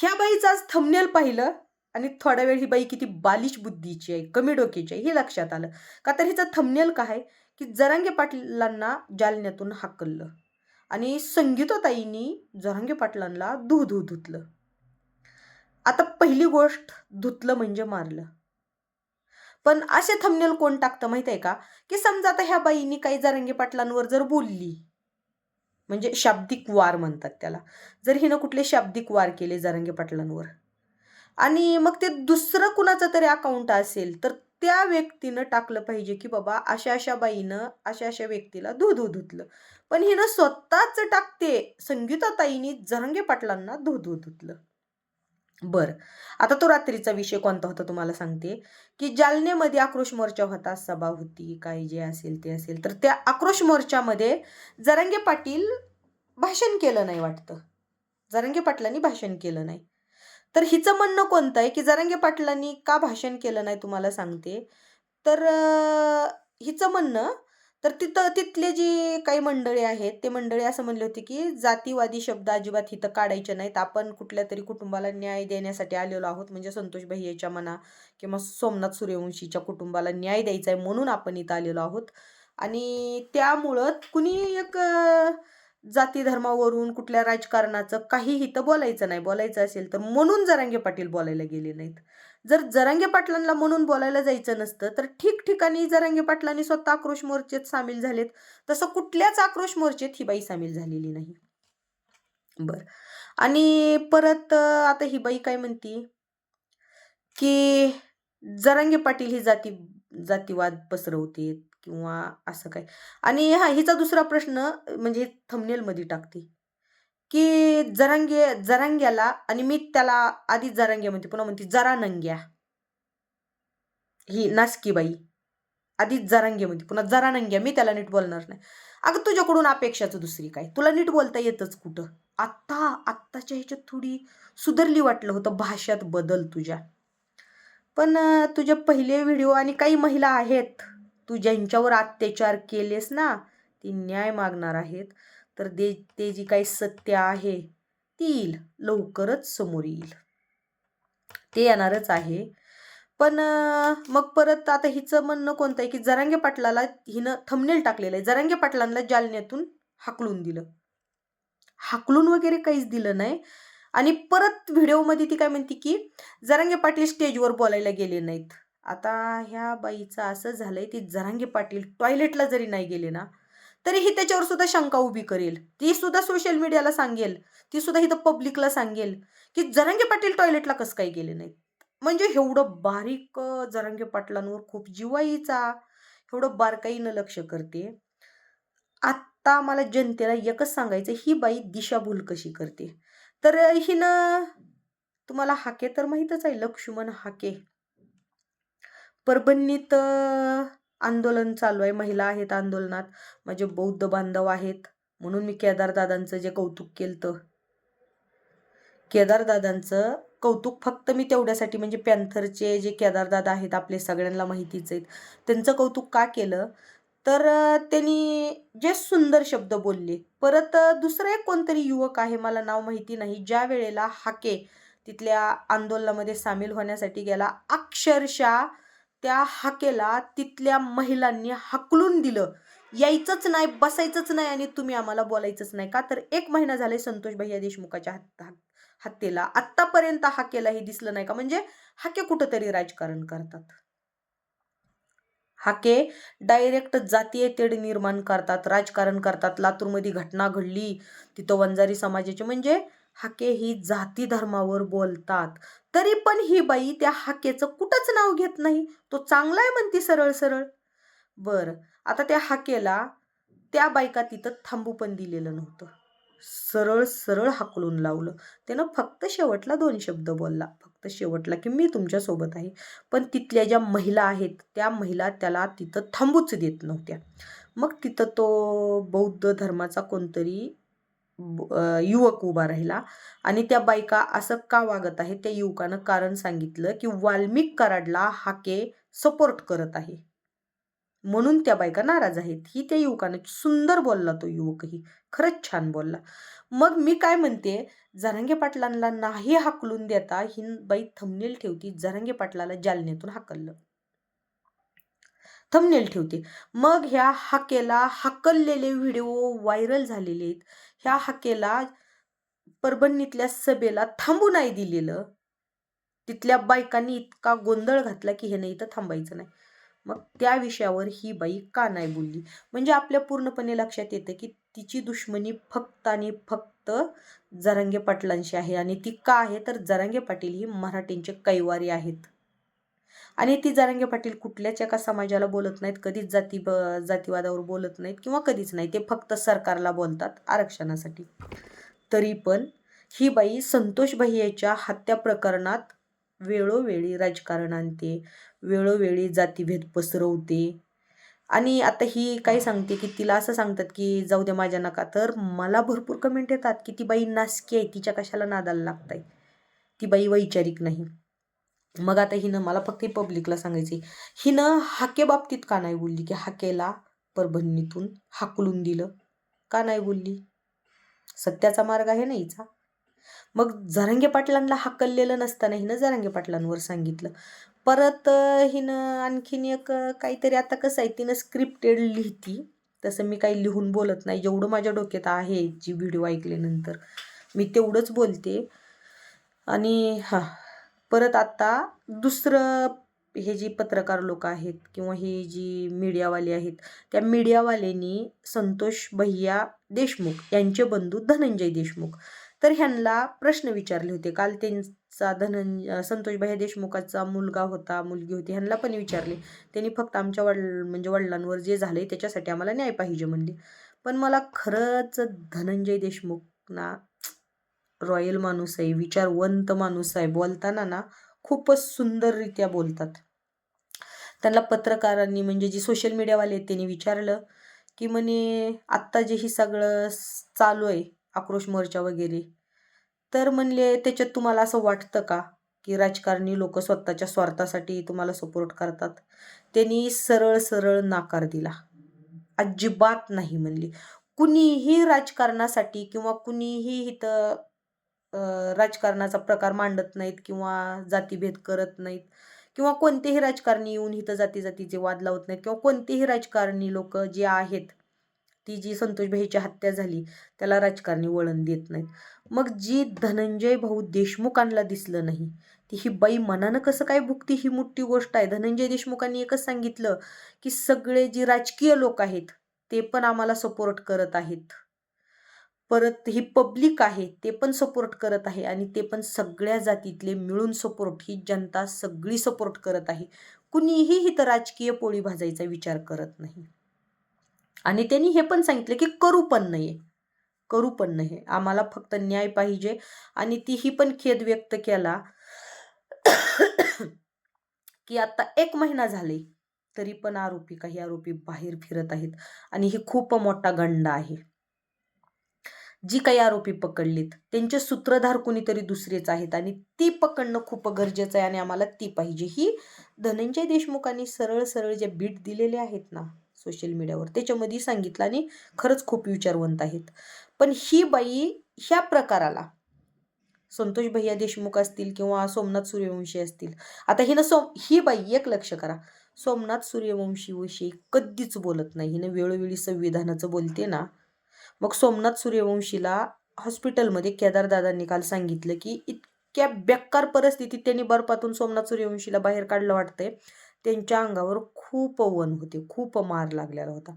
ह्या बाईचं आज थमनेल पाहिलं आणि थोडा वेळ ही बाई किती बालिश बुद्धीची आहे कमी डोक्याची आहे हे लक्षात आलं. का तर हिचं थमनेल काय आहे? की जरांगे पाटलांना जालन्यातून हाकललं आणि संगीताताईंनी जरांगे पाटलांना धू धू धुतलं. आता पहिली गोष्ट धुतलं म्हणजे मारलं. पण असे थमनेल कोण टाकतं माहीत आहे का? की समजा आता ह्या बाईनी काही जरांगे पाटलांवर जर बोलली म्हणजे शाब्दिक वार म्हणतात त्याला. जर हिनं कुठले शाब्दिक वार केले जरांगे पाटलांवर आणि मग ते दुसरं कुणाचं तरी अकाउंट असेल तर त्या व्यक्तीनं टाकलं पाहिजे की बाबा अशा अशा बाईनं अशा अशा व्यक्तीला धू धुतलं. पण हिनं स्वतःच टाकते संगीताताईनी जरंगे पाटलांना धू धुतलं. बर. आता तो रात्रीचा विषय कोणता होता तुम्हाला सांगते? की जालनेमध्ये आक्रोश मोर्चा होता सभा होती काय जे असेल ते असेल तर त्या आक्रोश मोर्चामध्ये जरांगे पाटील भाषण केलं नाही वाटतं. जरांगे पाटलांनी भाषण केलं नाही. तर हिचं म्हणणं कोणतं आहे की जरांगे पाटलांनी का भाषण केलं नाही तुम्हाला सांगते? तर हिचं म्हणणं तर तिथं तिथले जी काही मंडळी आहेत ते मंडळी असं म्हणले होते की जातीवादी शब्द अजिबात इथं काढायचे नाहीत. आपण कुठल्या तरी कुटुंबाला न्याय देण्यासाठी आलेलो आहोत. म्हणजे संतोष भैयाच्या म्हणा किंवा सोमनाथ सूर्यवंशीच्या कुटुंबाला न्याय द्यायचा आहे म्हणून आपण इथं आलेलो आहोत. आणि त्यामुळं कुणी एक जाती धर्मावरून कुठल्या राजकारणाचं काही इथं बोलायचं नाही. बोलायचं असेल तर म्हणून जरांगे पाटील बोलायला गेले नाहीत. जर जरांगे पाटलांना म्हणून बोलायला जायचं नसतं तर ठिकठिकाणी जरांगे पाटलांनी स्वतः आक्रोश मोर्चेत सामील झालेत. तसं कुठल्याच आक्रोश मोर्चेत ही बाई सामील झालेली नाही. बर. आणि परत आता ही बाई काय म्हणती? की जरांगे पाटील ही जाती जातीवाद पसरवते किंवा असं काय? आणि हा हिचा दुसरा प्रश्न म्हणजे थमनेलमध्ये टाकते. की जरांगे जरांग्याला आणि मी त्याला आधी जरांग्या म्हणते पुन्हा म्हणते जरा नंग्या ही नासकी बाई आधीच जरांगे म्हणते पुन्हा जरा नंग्या मी त्याला नीट बोलणार नाही. अगं तुझ्याकडून अपेक्षाचं दुसरी काय तुला नीट बोलता येतच कुठं? आत्ता आत्ताच्या ह्याच्यात थोडी सुधारली वाटलं होतं भाषात बदल तुझ्या. पण तुझ्या तुझे पहिले व्हिडिओ आणि काही महिला आहेत तू ज्यांच्यावर अत्याचार केलेस ना ती न्याय मागणार आहेत. तर दे ते जी काही सत्य आहे ती येईल. लवकरच समोर येईल. ते येणारच आहे. पण मग परत आता हिचं म्हणणं कोणतं आहे की जरांगे पाटलाला हिनं थमनेल टाकलेलं आहे. जरांगे पाटलांना जालन्यातून हाकलून दिलं. हाकलून वगैरे काहीच दिलं नाही. आणि परत व्हिडिओमध्ये ती काय म्हणते की जरांगे पाटील स्टेजवर बोलायला गेले नाहीत. आता ह्या बाईचं असं झालंय ती जरांगे पाटील टॉयलेटला जरी नाही गेले ना तरीही त्याच्यावर सुद्धा शंका उभी करेल. ती सुद्धा सोशल मीडियाला सांगेल. ती सुद्धा इथं पब्लिकला सांगेल. की जरंगे पाटील टॉयलेटला कसं काय गेले नाहीत? म्हणजे एवढं बारीक जरंगे पाटलांवर खूप जिवाईचा एवढं बारकाईनं लक्ष करते. आत्ता मला जनतेला एकच सांगायचं ही बाई दिशाभूल कशी करते? तर हिनं तुम्हाला हाके तर माहीतच आहे लक्ष्मण हाके. परभणीत आंदोलन चालू आहे महिला आहेत आंदोलनात. माझे बौद्ध बांधव आहेत. म्हणून मी केदारदादांचं जे कौतुक केलं केदारदादांचं कौतुक फक्त मी तेवढ्यासाठी म्हणजे पॅन्थरचे जे केदारदादा आहेत आपले सगळ्यांना माहितीच आहेत. त्यांचं कौतुक का केलं? तर त्यांनी जे सुंदर शब्द बोलले. परत दुसरं एक कोणतरी युवक आहे मला नाव माहिती नाही ज्या वेळेला हाके तिथल्या आंदोलनामध्ये सामील होण्यासाठी गेला अक्षरशः त्या हाकेला तिथल्या महिलांनी हाकलून दिलं. यायचंच नाही बसायचंच नाही आणि तुम्ही आम्हाला बोलायचंच नाही का? तर एक महिना झाले संतोष भैया देशमुखाच्या हात हात- हत्येला. आत्तापर्यंत हाकेला हे दिसलं नाही का? म्हणजे हाके कुठंतरी राजकारण करतात. हाके डायरेक्ट जातीय तेढ निर्माण करतात राजकारण करतात. लातूरमध्ये घटना घडली. तिथं वंजारी समाजाची म्हणजे हाके ही जाती धर्मावर बोलतात. तरी पण ही बाई त्या हाकेचं कुठंच नाव घेत नाही. तो चांगला आहे म्हणती सरळ सरळ. बर आता त्या हाकेला त्या बायका तिथं थांबू पण दिलेलं नव्हतं. सरळ सरळ हाकलून लावलं. त्यानं फक्त शेवटला दोन शब्द बोलला. फक्त शेवटला की मी तुमच्यासोबत आहे. पण तिथल्या ज्या महिला आहेत त्या महिला त्याला तिथं थांबूच देत नव्हत्या. मग तिथं तो बौद्ध धर्माचा कोणतरी युवक उभा राहिला आणि त्या बायका असं का वागत आहे त्या युवकानं कारण सांगितलं की वाल्मिक कराडला हाके सपोर्ट करत आहे. म्हणून त्या बायका नाराज आहेत. ही त्या युवकानं सुंदर बोलला तो युवकही. खरंच छान बोलला. मग मी काय म्हणते? जरांगे पाटलांना नाही हाकलून देता ही बाई थमनेल ठेवती. जरांगे पाटलाला जालन्यातून हाकललं. थमनेल ठेवते. मग ह्या हाकेला हाकललेले व्हिडिओ व्हायरल झालेले आहेत. ह्या हाकेला परभणीतल्या सभेला थांबू नाही दिलेलं. तिथल्या बायकांनी इतका गोंधळ घातला की हे नाही इथं थांबायचं नाही. मग त्या विषयावर ही बाई का नाही बोलली? म्हणजे आपल्या पूर्णपणे लक्षात येतं की तिची दुश्मनी फक्त आणि फक्त जरांगे पाटलांशी आहे आणि ती का आहे? तर जरांगे पाटील ही मराठींचे कैवारी आहेत. आणि ती जारंगे पाटील कुठल्याच एका समाजाला बोलत नाहीत कधीच जाती ब जातीवादावर बोलत नाहीत किंवा कधीच नाही. ते फक्त सरकारला बोलतात आरक्षणासाठी. तरी पण ही बाई संतोष भैयाच्या हत्या प्रकरणात वेळोवेळी राजकारण आणते वेळोवेळी जातीभेद पसरवते. आणि आता ही काय सांगते की तिला असं सांगतात की जाऊ दे माझ्या नका. तर मला भरपूर कमेंट येतात की ती बाई नासकी आहे तिच्या कशाला नादाला लागताय? ती बाई वैचारिक नाही. मग आता हिनं मला फक्त पब्लिकला सांगायची. हिनं हाके बाबतीत का नाही बोलली की हाकेला परभणीतून हाकलून दिलं? का नाही बोलली? सत्याचा मार्ग आहे ना हिचा. मग जरांगे पाटलांना हाकललेलं नसताना हिनं जरांगे पाटलांवर सांगितलं. परत हिनं आणखीन एक काहीतरी आता कसं आहे तिनं स्क्रिप्टेड लिहिती. तसं मी काही लिहून बोलत नाही. जेवढं माझ्या डोक्यात आहे जी व्हिडिओ ऐकल्यानंतर मी तेवढंच बोलते. आणि हां परत आता दुसरं हे जी पत्रकार लोक आहेत किंवा ही जी मीडियावाले आहेत त्या मीडियावाल्यांनी संतोष भैया देशमुख यांचे बंधू धनंजय देशमुख. तर ह्यांना प्रश्न विचारले होते. काल त्यांचा धनंजय संतोष भैया देशमुखाचा मुलगा होता मुलगी होती ह्यांना पण विचारले. त्यांनी फक्त आमच्या वडील म्हणजे वडिलांवर जे झाले त्याच्यासाठी आम्हाला न्याय पाहिजे म्हणले. पण मला खरंच धनंजय देशमुखना रॉयल माणूस आहे विचारवंत माणूस आहे बोलताना ना खूपच सुंदररित्या बोलतात. त्यांना पत्रकारांनी म्हणजे जी सोशल मीडियावाले आहेत त्यांनी विचारलं की म्हणे आत्ता जे ही सगळं चालू आहे आक्रोश मोर्चा वगैरे तर म्हणले त्याच्यात तुम्हाला असं वाटतं का की राजकारणी लोक स्वतःच्या स्वार्थासाठी तुम्हाला सपोर्ट करतात? त्यांनी सरळ सरळ नाकार दिला. अजिबात नाही म्हणली. कुणीही राजकारणासाठी किंवा कुणीही इथं राजकारणाचा प्रकार मांडत नाहीत किंवा जातीभेद करत नाहीत किंवा कोणतेही राजकारणी येऊन इथं जाती जातीचे वाद लावत नाहीत किंवा कोणतेही राजकारणी लोक जे आहेत ती जी संतोष भाईची हत्या झाली त्याला राजकारणी वळण देत नाहीत. मग जी धनंजय भाऊ देशमुखांना दिसलं नाही ती ही बाई मनानं कसं काय भुकती ही मोठी गोष्ट आहे? धनंजय देशमुखांनी एकच सांगितलं की सगळे जे राजकीय लोक आहेत ते पण आम्हाला सपोर्ट करत आहेत. परत ही पब्लिक आहे ते पण सपोर्ट करत आहे आणि ते पण सगळ्या जातीतले मिळून सपोर्ट ही जनता सगळी सपोर्ट करत आहे. कुणीही इथं राजकीय पोळी भाजायचा विचार करत नाही. आणि त्यांनी हे पण सांगितलं की करू पण नाही करू पण नाही आम्हाला फक्त न्याय पाहिजे. आणि तीही पण खेद व्यक्त केला की आता एक महिना झाले तरी पण आरोपी काही आरोपी बाहेर फिरत आहेत. आणि ही खूप मोठा गंड आहे. जी काही आरोपी पकडलीत त्यांचे सूत्रधार कुणीतरी दुसरेच आहेत आणि ती पकडणं खूप गरजेचं आहे आणि आम्हाला ती पाहिजे. ही धनंजय देशमुखांनी सरळ सरळ जे बीट दिलेले आहेत ना सोशल मीडियावर त्याच्यामध्ये सांगितलं आणि खरंच खूप विचारवंत आहेत. पण ही बाई ह्या प्रकाराला संतोष भैया देशमुख असतील किंवा सोमनाथ सूर्यवंशी असतील आता हिनं सोम ही बाई एक लक्ष करा सोमनाथ सूर्यवंशीविषयी कधीच बोलत नाही. हिनं वेळोवेळी संविधानाचं बोलते ना मग सोमनाथ सूर्यवंशीला हॉस्पिटलमध्ये केदारदादांनी काल सांगितलं की इतक्या बेकार परिस्थितीत त्यांनी बर्फातून सोमनाथ सूर्यवंशीला बाहेर काढलं वाटतंय. त्यांच्या अंगावर खूप वन होते खूप मार लागलेला होता.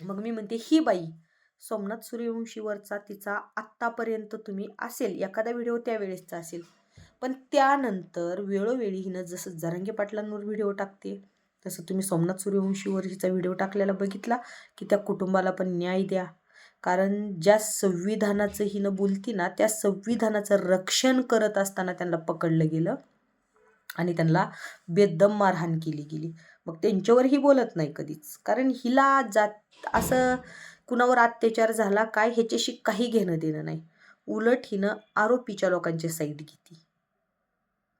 मग मी म्हणते ही बाई सोमनाथ सूर्यवंशीवरचा तिचा आत्तापर्यंत तुम्ही असेल एखादा व्हिडिओ त्यावेळेसचा असेल पण त्यानंतर वेळोवेळी हिनं जसं जरांगे पाटलांवर व्हिडिओ टाकते तसं तुम्ही सोमनाथ सूर्यवंशीवर हिचा व्हिडिओ टाकलेला बघितला की त्या कुटुंबाला पण न्याय द्या. कारण ज्या संविधानाचं हिनं बोलती ना त्या संविधानाचं रक्षण करत असताना त्यांना पकडलं गेलं आणि त्यांना बेदम मारहाण केली गेली. मग त्यांच्यावरही बोलत नाही कधीच. कारण हिला जात असं कुणावर अत्याचार झाला काय ह्याच्याशी काही घेणं देणं नाही. उलट हिनं आरोपीच्या लोकांची साईड घेते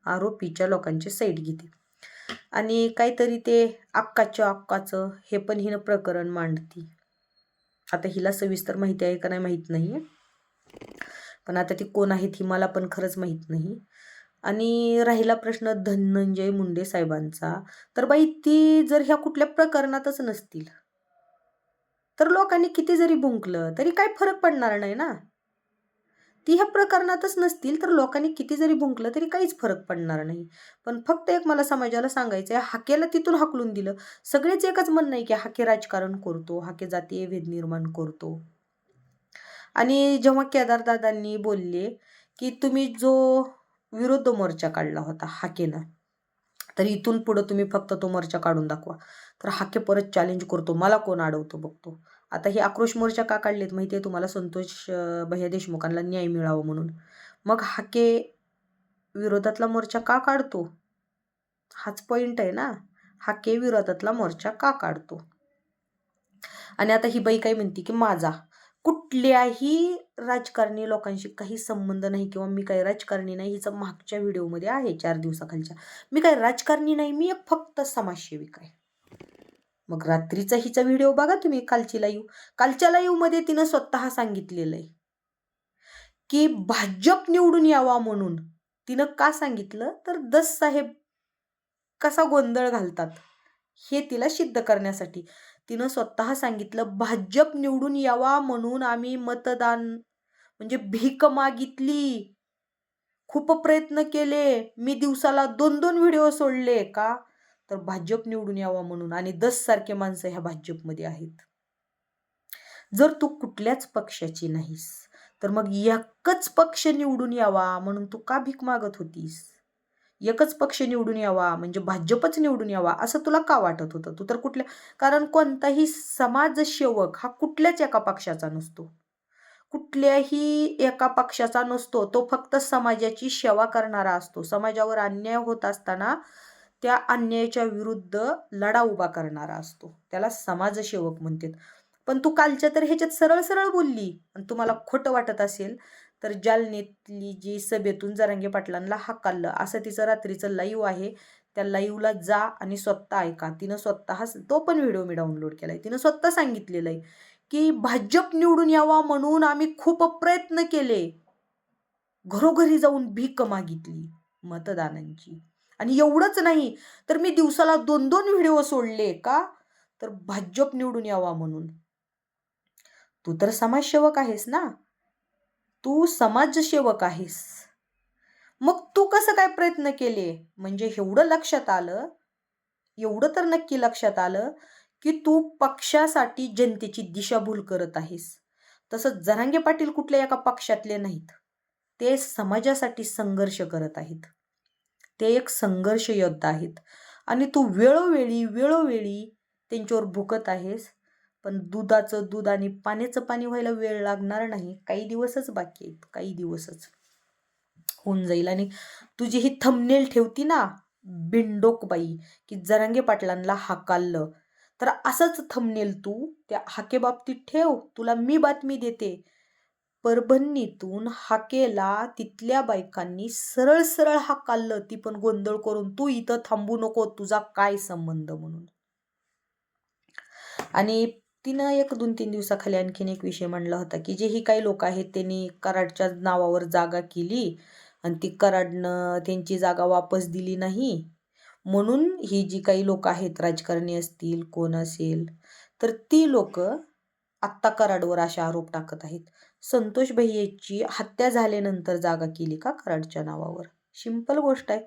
आरोपीच्या लोकांची साईड घेते आणि काहीतरी ते अक्काच्या अक्काचं हे पण हिनं प्रकरण मांडती. आता हिला सविस्तर माहिती आहे का नाही माहीत नाही पण आता ती कोण आहेत ही मला पण खरंच माहीत नाही. आणि राहिला प्रश्न धनंजय मुंडे साहेबांचा. तर बाई ती जर ह्या कुठल्या प्रकरणातच नसतील तर लोकांनी किती जरी भुंकलं तरी काय फरक पडणार नाही ना? ती ह्या प्रकरणातच नसतील तर लोकांनी किती जरी भुंकलं तरी काहीच फरक पडणार नाही. पण फक्त एक मला समाजाला सांगायचं आहे हाकेला तिथून हाकलून दिलं. सगळेच एकच म्हणणं आहे की हाके राजकारण करतो हाके जातीय भेद निर्माण करतो. आणि जेव्हा केदारदादांनी बोलले की तुम्ही जो विरुद्ध मोर्चा काढला होता हाकेनं तर इथून पुढं तुम्ही फक्त तो मोर्चा काढून दाखवा. तर हाके परत चॅलेंज करतो. मला कोण अडवतो बघतो. आता हे आक्रोश मोर्चा का काढलेत माहिती आहे तुम्हाला? संतोष भैया देशमुखांना न्याय मिळावा म्हणून. मग हाके विरोधातला मोर्चा का काढतो? हाच पॉईंट आहे ना. हाके विरोधातला मोर्चा का काढतो? आणि आता ही बाई काय म्हणते की माझा. कुठल्याही राजकारणी लोकांशी काही संबंध नाही किंवा मी काही राजकारणी नाही हिचं मागच्या व्हिडिओमध्ये आहे चार दिवसाखालच्या. मी काही राजकारणी नाही मी एक फक्त समाजसेविक आहे. मग रात्रीचा हिचा व्हिडिओ बघा तुम्ही कालची लाईव्ह कालच्या लाईव्हमध्ये तिनं स्वतः सांगितलेलं आहे की भाजप निवडून यावा म्हणून. तिनं का सांगितलं? तर दस साहेब कसा गोंधळ घालतात? हे तिला सिद्ध करण्यासाठी. तिनं स्वतः सांगितलं भाजप निवडून यावा म्हणून आम्ही मतदान म्हणजे भीक मागितली. खूप प्रयत्न केले. मी दिवसाला दोन दोन व्हिडिओ सोडले का? तर भाजप निवडून यावा म्हणून आणि दस सारखे माणसं ह्या भाजपमध्ये आहेत. जर तू कुठल्याच पक्षाची नाहीस तर मग एकच पक्ष निवडून यावा म्हणून तू का भीक मागत होतीस? एकच पक्ष निवडून यावा म्हणजे भाजपच निवडून यावा असं तुला का वाटत होतं? तू तर कुठल्या कारण कोणताही समाजसेवक हा कुठल्याच एका पक्षाचा नसतो. कुठल्याही एका पक्षाचा नसतो तो फक्त समाजाची सेवा करणारा असतो. समाजावर अन्याय होत असताना त्या अन्यायाच्या विरुद्ध लढा उभा करणारा असतो. त्याला समाजसेवक म्हणतात. पण तू कालच्या तर ह्याच्यात सरळ सरळ बोलली आणि तुम्हाला खोटं वाटत असेल तर जालनेतली जी सभेतून जरांगे पाटलांना हाकाललं असं तिचं रात्रीचं लाईव्ह आहे. त्या लाईव्हला जा आणि स्वतः ऐका. तिनं स्वतः तो पण व्हिडिओ मी डाउनलोड केला आहे तिनं स्वतः सांगितलेलं आहे की भाजप निवडून यावा म्हणून आम्ही खूप प्रयत्न केले. घरोघरी जाऊन भीक मागितली मतदानांची. आणि एवढंच नाही तर मी दिवसाला दोन दोन व्हिडिओ सोडले का? तर भाजप निवडून यावा म्हणून. तू तर समाजसेवक आहेस ना? तू समाजसेवक आहेस. मग तू कसं काय प्रयत्न केले? म्हणजे एवढं लक्षात आलं एवढं तर नक्की लक्षात आलं की तू पक्षासाठी जनतेची दिशाभूल करत आहेस. तसंच जरांगे पाटील कुठल्या एका पक्षातले नाहीत. ते समाजासाठी संघर्ष करत आहेत. ते एक संघर्ष योद्धा आहेत. आणि तू वेळोवेळी वेळोवेळी त्यांच्यावर भुकत आहेस. पण दुधाचं दूध आणि पाण्याचं पाणी व्हायला वेळ लागणार नाही. काही दिवसच बाकी आहेत. काही दिवसच. होऊन जाईल. आणि तुझी ही थंबनेल ठेवती ना बिंडोकबाई की जरांगे पाटलांना हाकाललं. तर असंच थंबनेल तू त्या हाकेबाबतीत ठेव. तुला मी बातमी देते. परभणीतून हाकेला तिथल्या बायकांनी सरळ सरळ हाकाललं ती पण गोंधळ करून तू इथं थांबू नको तुझा काय संबंध म्हणून? आणि तिनं एक दोन तीन दिवसाखाली आणखीन एक विषय म्हणला होता की जे ही काही लोक आहेत त्यांनी कराडच्या नावावर जागा केली आणि ती कराडनं त्यांची जागा वापस दिली नाही. म्हणून ही जी काही लोक आहेत राजकारणी असतील कोण असेल तर ती लोक आत्ता कराडवर असे आरोप टाकत आहेत. संतोष भैयेची हत्या झाल्यानंतर जागा केली का कराडच्या नावावर? सिंपल गोष्ट आहे.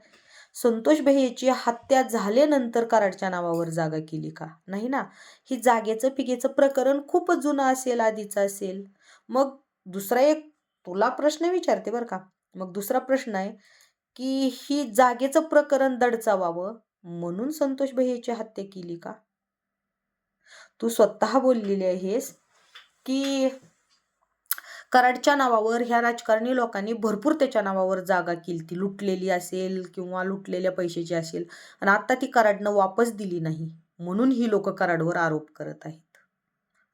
संतोष भैयेची हत्या झाल्यानंतर कराडच्या नावावर जागा केली का? नाही ना? ही जागेचं पिकेचं प्रकरण खूपच जुनं असेल आधीचं असेल. मग दुसरा एक तुला प्रश्न विचारते बरं का. मग दुसरा प्रश्न आहे की ही जागेचं प्रकरण दडचावावं म्हणून संतोष भैयेची हत्या केली का? तू स्वतः बोललेली आहेस की कराडच्या नावावर ह्या राजकारणी लोकांनी भरपूर त्याच्या नावावर जागा केली ती लुटलेली असेल किंवा लुटलेल्या पैशाची असेल आणि आता ती कराडनं वापस दिली नाही. म्हणून ही लोक कराडवर आरोप करत आहेत.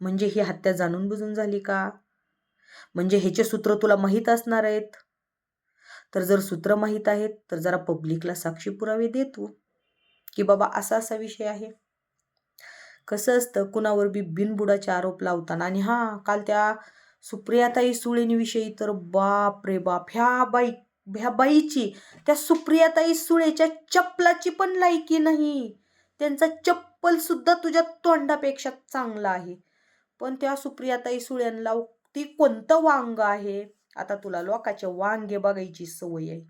म्हणजे ही हत्या जाणून बुजून झाली का? म्हणजे ह्याचे सूत्र तुला माहीत असणार आहेत? तर जर सूत्र माहीत आहेत तर जरा पब्लिकला साक्षी पुरावे दे तू. की बाबा असा असा विषय आहे. कसं असतं कुणावर बी बिनबुडाचे आरोप लावताना. आणि हां काल त्या सुप्रियाताई सुळेंविषयी तर बाप रे बाप. ह्या बाई ह्या बाईची त्या सुप्रियाताई सुळेच्या चप्पलाची पण लायकी नाही. त्यांचा चप्पल सुद्धा तुझ्या तोंडापेक्षा चांगला आहे. पण त्या सुप्रियाताई सुळ्यांना ती कोणतं वांग आहे? आता तुला लोकाचे वांगे बघायची सवय आहे.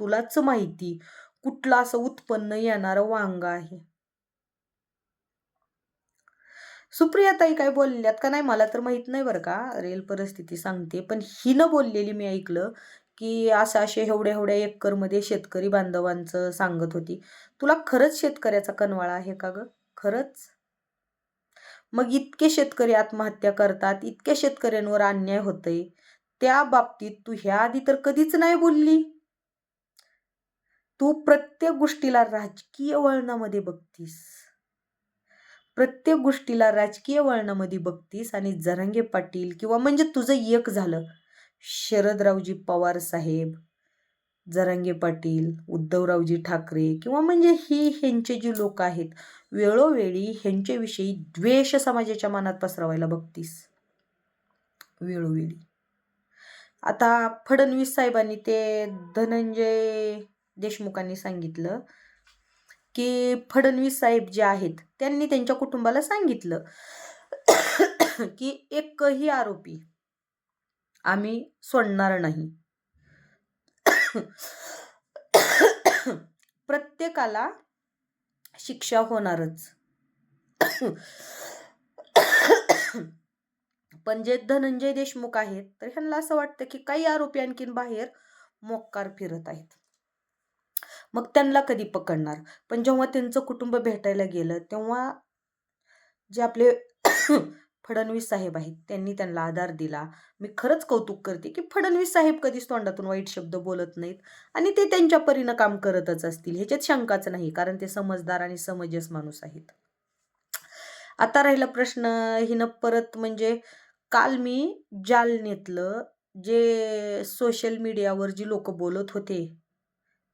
तुलाच माहिती कुठलं असं उत्पन्न येणारं वांग आहे. सुप्रियाताई काय बोलल्यात का नाही मला तर माहीत नाही बरं का. रेल परिस्थिती सांगते. पण हिनं बोललेली मी ऐकलं की असं असे एवढ्या एवढ्या एकरमध्ये शेतकरी बांधवांचं सांगत होती. तुला खरंच शेतकऱ्याचा कनवाळा आहे का ग? खरंच? मग इतके शेतकरी आत्महत्या करतात इतक्या शेतकऱ्यांवर अन्याय होतय. त्या बाबतीत तू ह्या आधी तर कधीच नाही बोलली. तू प्रत्येक गोष्टीला राजकीय वळणामध्ये बघतीस. प्रत्येक गोष्टीला राजकीय वळणामध्ये बघतीस आणि जरांगे पाटील किंवा म्हणजे तुझं एक झालं. शरदरावजी पवार साहेब जरांगे पाटील उद्धवरावजी ठाकरे किंवा म्हणजे ही ह्यांचे जी लोक आहेत वेळोवेळी ह्यांच्याविषयी द्वेष समाजाच्या मनात पसरवायला बघतीस. वेळोवेळी. आता फडणवीस साहेबांनी ते धनंजय देशमुखांनी सांगितलं की फडणवीस साहेब जे आहेत त्यांनी त्यांच्या कुटुंबाला सांगितलं की एकही आरोपी आम्ही सोडणार नाही. प्रत्येकाला शिक्षा होणारच. पण जे धनंजय देशमुख आहेत तर ह्यांना असं वाटतं की काही आरोपी आणखीन बाहेर मोक्कार फिरत आहेत. मग त्यांना कधी पकडणार? पण जेव्हा त्यांचं कुटुंब भेटायला गेलं तेव्हा जे आपले फडणवीस साहेब आहेत त्यांनी त्यांना आधार दिला. मी खरंच कौतुक करते की फडणवीस साहेब कधीच तोंडातून वाईट शब्द बोलत नाहीत आणि ते त्यांच्या परीनं काम करतच असतील. ह्याच्यात शंकाच नाही कारण ते समजदार आणि समजस माणूस आहेत. आता राहिला प्रश्न हिनं परत म्हणजे काल मी जालनेतलं जे सोशल मीडियावर जी लोक बोलत होते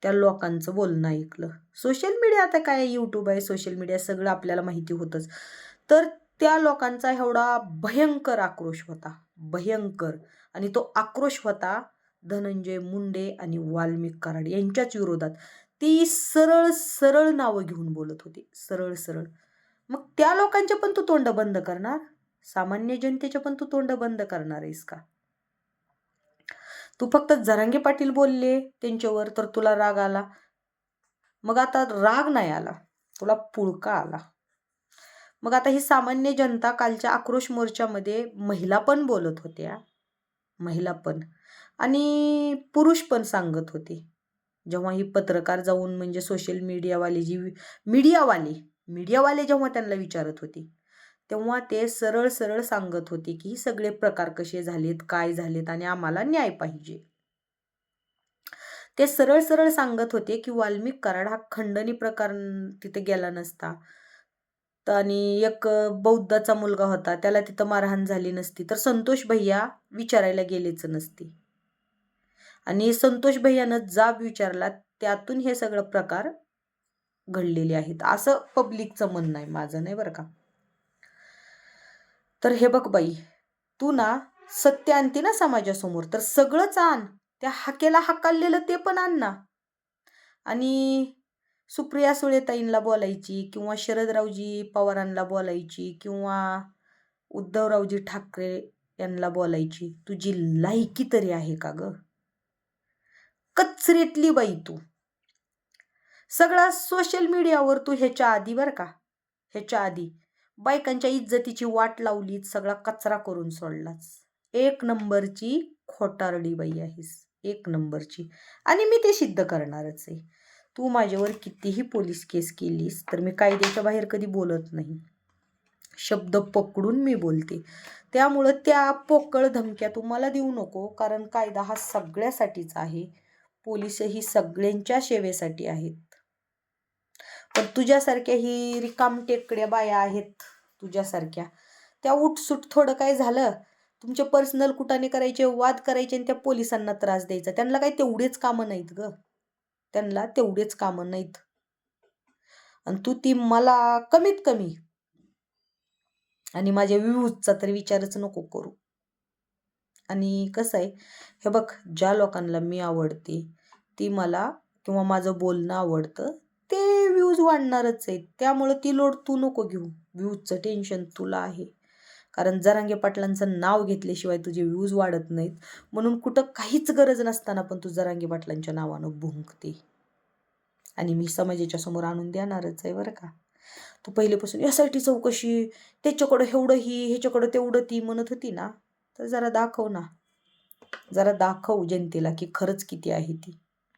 त्या लोकांचं बोलणं ऐकलं. सोशल मीडिया आता काय यूट्यूब आहे सोशल मीडिया सगळं आपल्याला माहिती होतंच. तर त्या लोकांचा एवढा भयंकर आक्रोश होता. भयंकर. आणि तो आक्रोश होता धनंजय मुंडे आणि वाल्मिक कराड यांच्याच विरोधात. ती सरळ सरळ नावं घेऊन बोलत होती. सरळ सरळ. मग त्या लोकांचे पण तू तोंड बंद करणार? सामान्य जनतेचे पण तू तोंड बंद करणार आहेस का? तू फक्त जरांगे पाटील बोलले त्यांच्यावर तर तुला राग आला. मग आता राग नाही आला तुला पुळका आला. मग आता ही सामान्य जनता कालच्या आक्रोश मोर्चामध्ये महिला पण बोलत होत्या महिला पण. आणि पुरुष पण सांगत होते. जेव्हा ही पत्रकार जाऊन म्हणजे सोशल मीडियावाली जी मीडियावाली मीडियावाले जेव्हा त्यांना विचारत होती तेव्हा ते सरळ सरळ सांगत होते की सगळे प्रकार कसे झालेत काय झालेत आणि आम्हाला न्याय पाहिजे. ते सरळ सरळ सांगत होते की वाल्मिक कराड हा खंडणी प्रकार तिथे गेला नसता. आणि एक बौद्धाचा मुलगा होता त्याला तिथं मारहाण झाली नसती तर संतोष भैया विचारायला गेलेच नसते. आणि संतोष भैयानं जाब विचारला त्यातून हे सगळं प्रकार घडलेले आहेत. असं पब्लिकचं म्हणणं आहे माझं नाही बरं का? तर हे बघ बाई तू ना सत्य आणते ना समाजासमोर. तर सगळंच आण. त्या हाकेला हाकाललेलं ते पण आण ना. आणि सुप्रिया सुळेताईंना बोलायची किंवा शरदरावजी पवारांना बोलायची किंवा उद्धवरावजी ठाकरे यांना बोलायची तुझी लायकी तरी आहे का ग? कचरेतली बाई तू. सगळा सोशल मीडियावर तू ह्याच्या आधी बरं का ह्याच्या आधी. बायकांच्या इज्जतीची वाट लावलीत सगळा कचरा करून सोडलाच एक नंबरची खोटारडी बाई आहेस एक नंबरची. आणि मी ते सिद्ध करणारच आहे. तू माझ्यावर कितीही पोलीस केस केलीस तर मी कायद्याच्या बाहेर कधी बोलत नाही. शब्द पकडून मी बोलते. त्यामुळं त्या पोकळ धमक्या तुम्हाला देऊ नको कारण कायदा हा सगळ्यासाठीच आहे. पोलीस ही सगळ्यांच्या सेवेसाठी आहेत. पण तुझ्यासारख्या ही रिकाम टेकड्या बाया आहेत तुझ्यासारख्या. त्या उठसूट थोडं काय झालं तुमचे पर्सनल कुटाने करायचे वाद करायचे आणि त्या पोलिसांना त्रास द्यायचा. त्यांना काही तेवढेच कामं नाहीत ग. त्यांना तेवढेच कामं नाहीत. आणि तू ती मला कमीत कमी आणि माझ्या व्ह्यूजचा तर विचारच नको करू. आणि कसं आहे हे बघ ज्या लोकांना मी आवडते ती मला किंवा माझं बोलणं आवडतं व्ह्यूज वाढणारच आहेत. त्यामुळं ती लोड तू नको घेऊ. व्ह्यूजचं टेन्शन तुला आहे. कारण जरांगे पाटलांचं नाव घेतल्याशिवाय तुझे व्ह्यूज वाढत नाहीत. म्हणून कुठं काहीच गरज नसताना पण तू जरांगे पाटलांच्या नावानं भुंकते. आणि मी समाजाच्या समोर आणून देणारच आहे बरं का. तू पहिलेपासून यासाठी चौकशी त्याच्याकडं एवढं ही ह्याच्याकडं तेवढं ती म्हणत होती ना. तर जरा दाखव ना. जरा दाखव जनतेला की खरंच किती आहे ती.